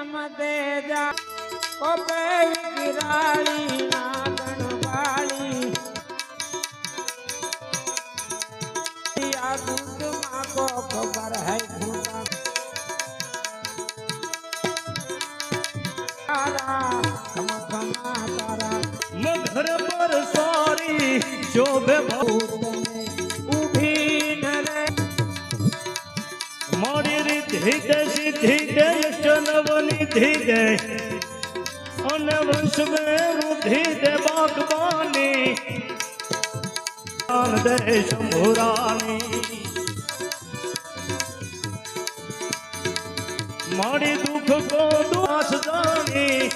રમતે જા. કોપે વિકરાળી નાગણ વાળી. આ દૂધમાં કો ખબર હૈ તારા મધર પર સોરી બહુ મારી રીતિ દે સિદ્ધિ દે ચનવનિધિ દે અને વંશ મે વૃદ્ધિ દે બાગબાની દાન દે શંભુરાની મારી દુઃખ કો દુઆસ જાની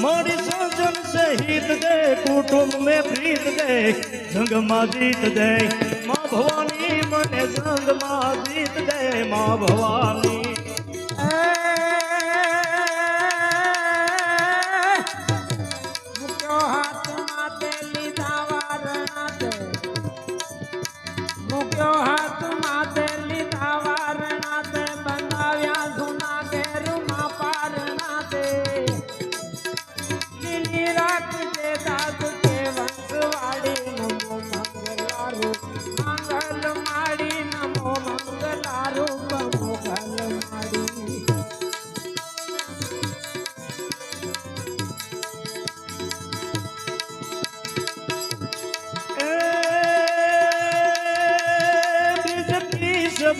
મારી સજન સે હિત દે કુટુંબ में પ્રીત દે સંગમાં જીત દે માં ભવાની મને સંગમાં જીત દે માં ભવાની.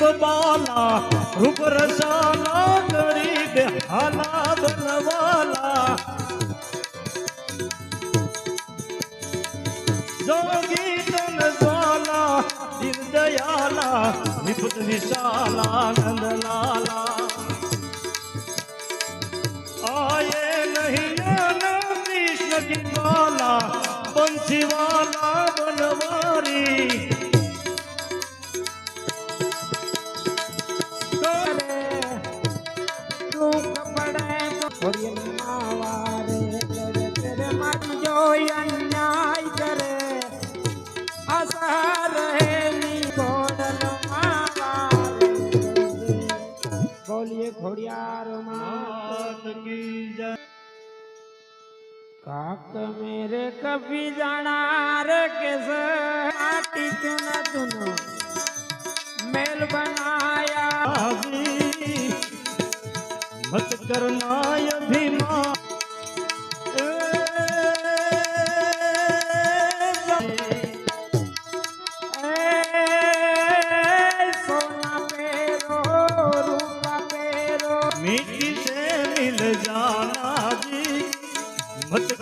ગોપાલા રૂપ રસાલા કરી બેહાલા બનવાલા જોગી તન જ્વાલા દિન દયાલા નિપુત વિશાલા નંદલાલા. આયે નહીં કૃષ્ણ કી બાલા ચાર માત કી જય. કાક મેરે કભી જાણાર કેસ આટી ચુના ચુનો મેલ બનાયા. મત કરના અભિમાન.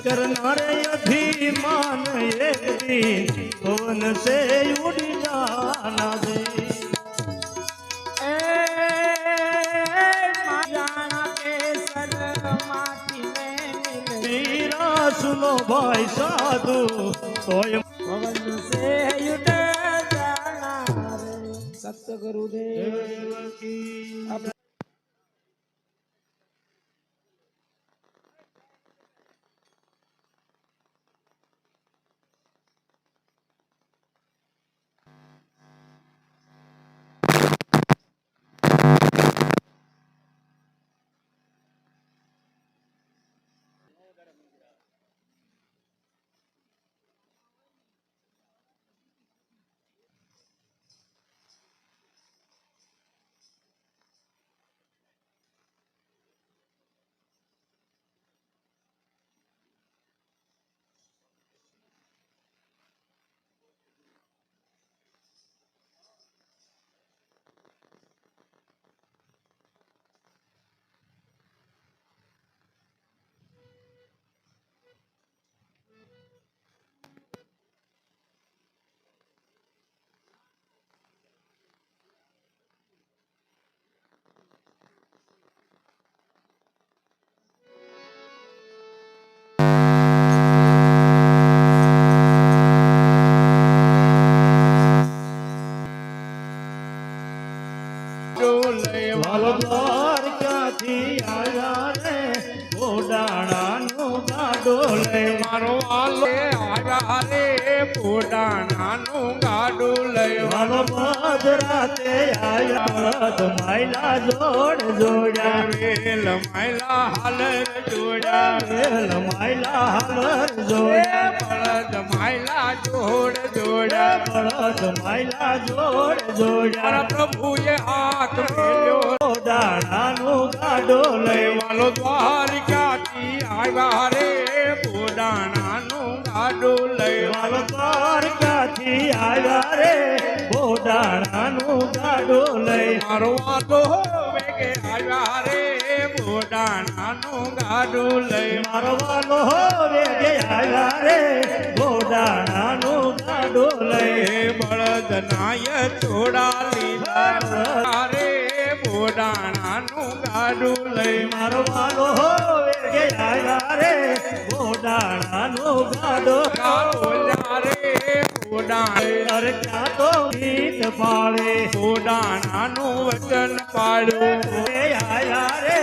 करना रे अभिमान ये भवन से उड़ जाना दे? सुनो भाई साधु भवन से उड़ जाना रे सत्य गुरुदेव બળદ માયલા જોડ જોડ્યા પ્રભુએ હાથ મેલ્યો દાણાનું ગાડો લઈ વાલો દ્વારિકાથી મારો વાતો વેગે આવ્યા રે. બોડાણાનું ગાડું લઈ મારવાનો હવે આવ્યા રે ગોડાણાનું ગાડું લઈ. એ બળદ નાય છોડા લીધા રે ગોડાણાનું ગાડું લઈ. મારવાનો હવે આવ્યા રે બોડાણાનું ગાડો બોલ્યા રે બોડાણ અરે ક્યાં તો ગીત પાડે. બોડાણાનું વચન પાડ્યું. એ આયા રે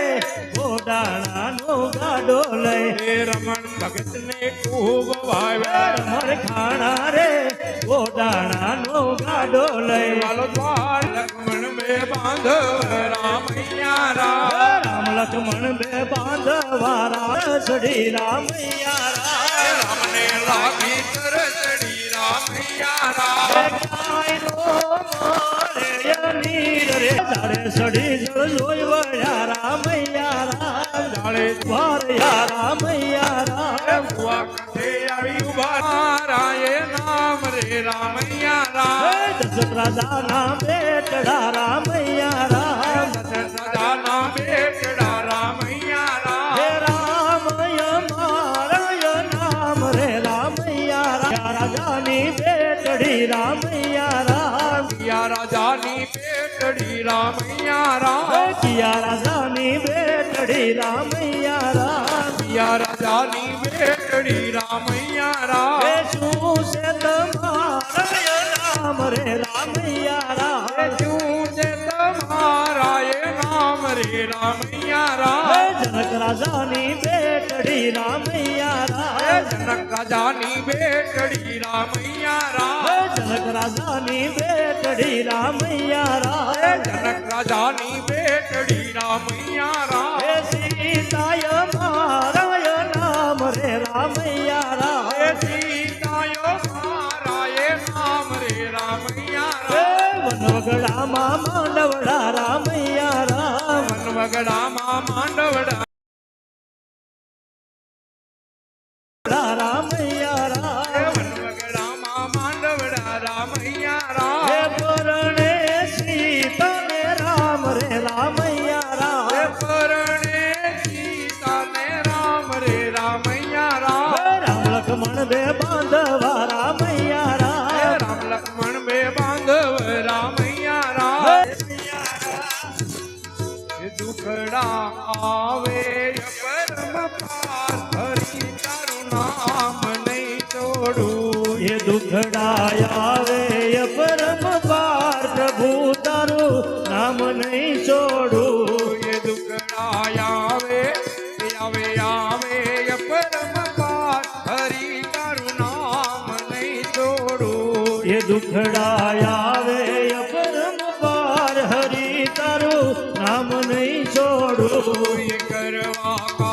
બોડાણાનું ગાડો લઈ. રમણ ભગતને ખૂબ ભાવ્યા રમણ ખાણા રે બોડાણાનો ગાડો લઈ. વાલો દ્વાર લક્ષ્મણ બે બાંધવ રામૈયા રામ. લક્ષ્મણ બે બાંધવારા સડી રામૈયા રામ. રામને લાગી તરસડી રામૈયા રામ કાંઈનો મળે નીર રે તારે સડી જળ જોઈ વળ્યા રામૈયા રામ જાળે વારયા રામૈયા રામ ભુવા કાંઠે આવી ઊભા રાયે નામ રે રામૈયા રામ દશરથ રાજાના બેટડા રામૈયા રામ રામૈયા રામ પિયા રાજાની બેટડી રામૈયા રામ કિયા રાજાની બેટડી રામૈયા રામ પિયા રાજાની પેટડી રામૈયા રામ શું છે તમારય નામ રે રામૈયા રામ નામ રે રામૈયા હે રામ જનક રાજાની બેટડી રામૈયા હે રામ જનક રાજાની બેટડી રામૈયા હે રામ જનક રાજાની બેટડી રામૈયા હે રામ જનક રાજાની બેટડી રામૈયા રામ હે સીતાય મારાય નામ રે રામૈયા રામ હે સીતાયો મારા એ નામ રે રામ વનવગડામાં માંડવડા આવે એ પરમ પાર હરી તારું નામ નહીં છોડું. કરવા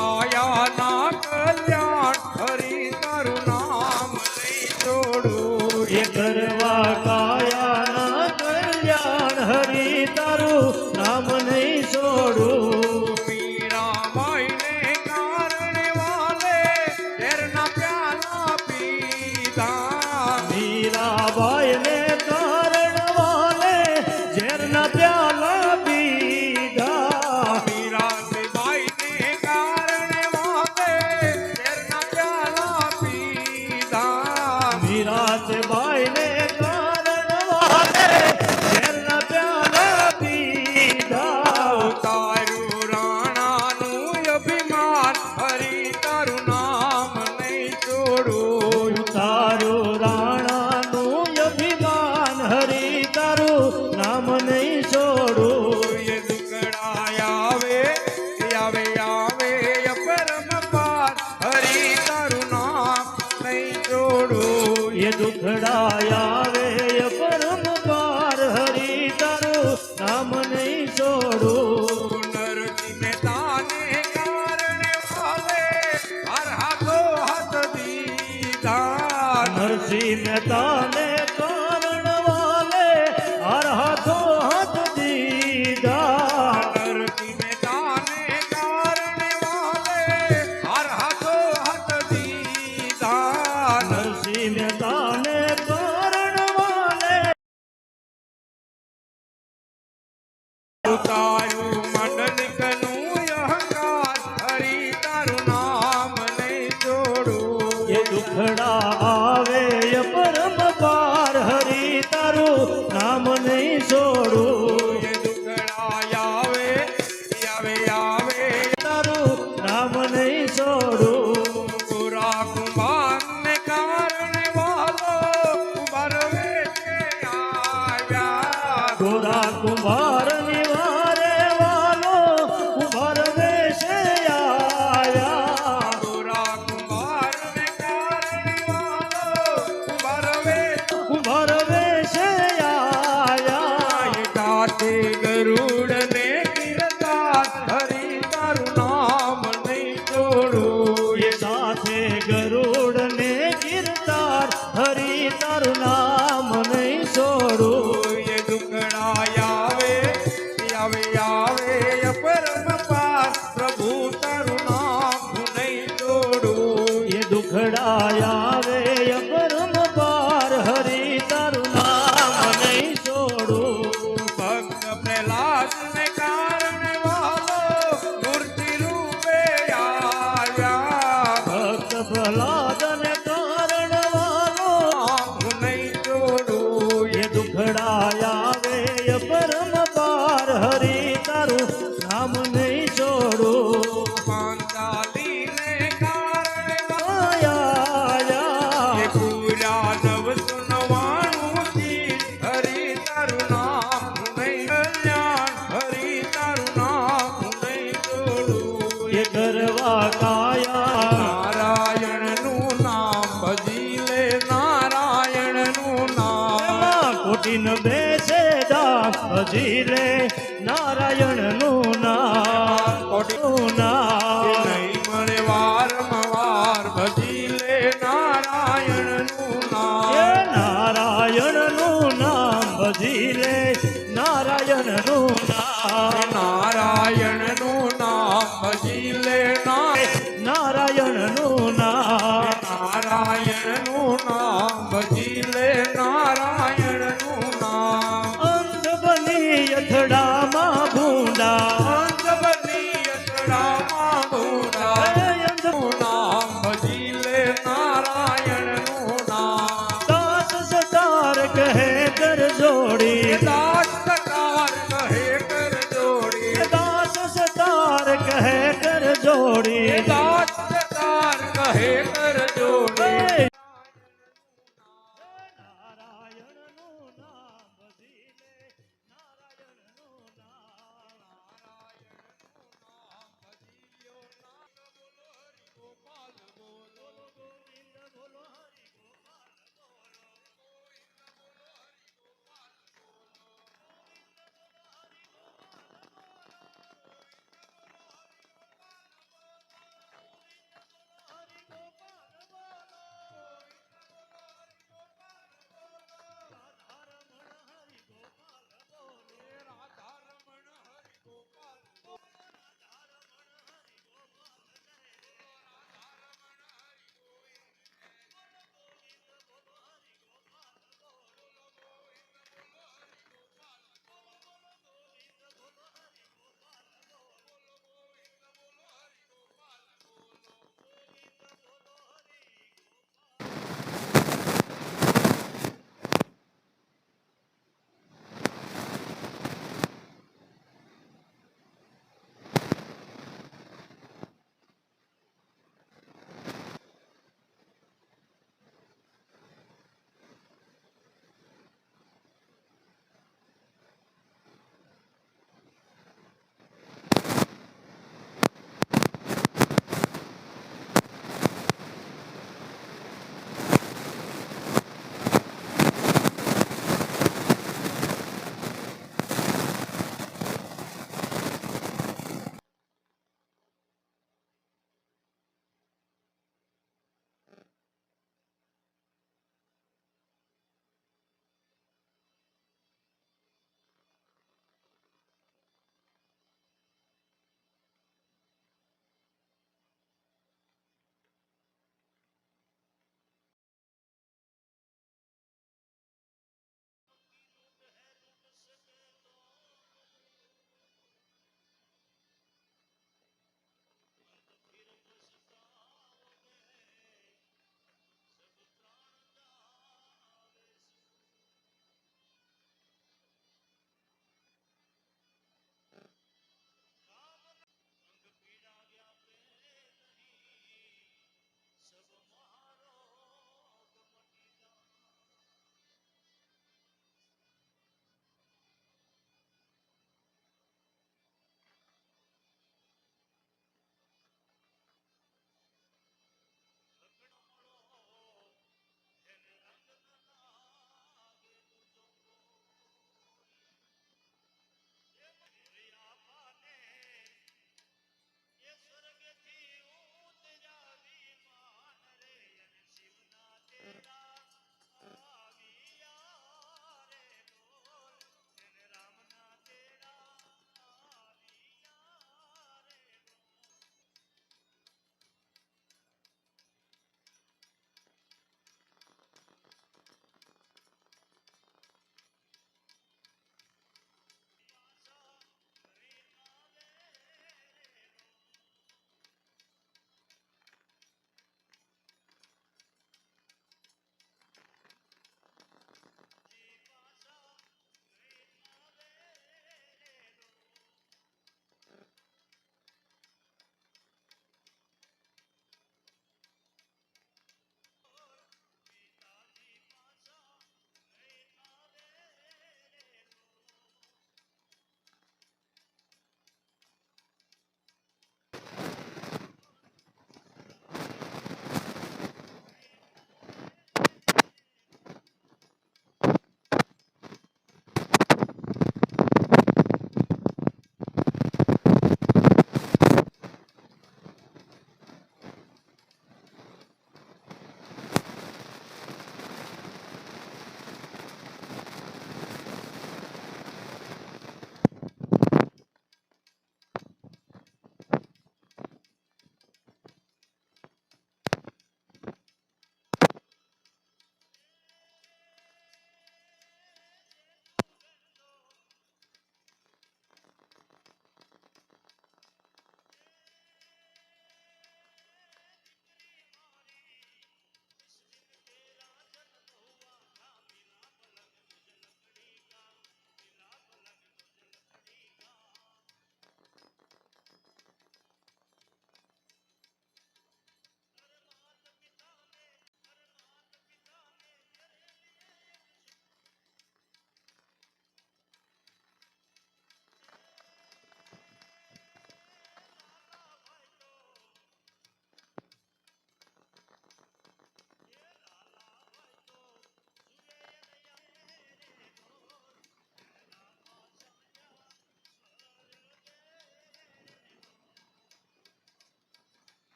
અભિમાન હરી તારું હરી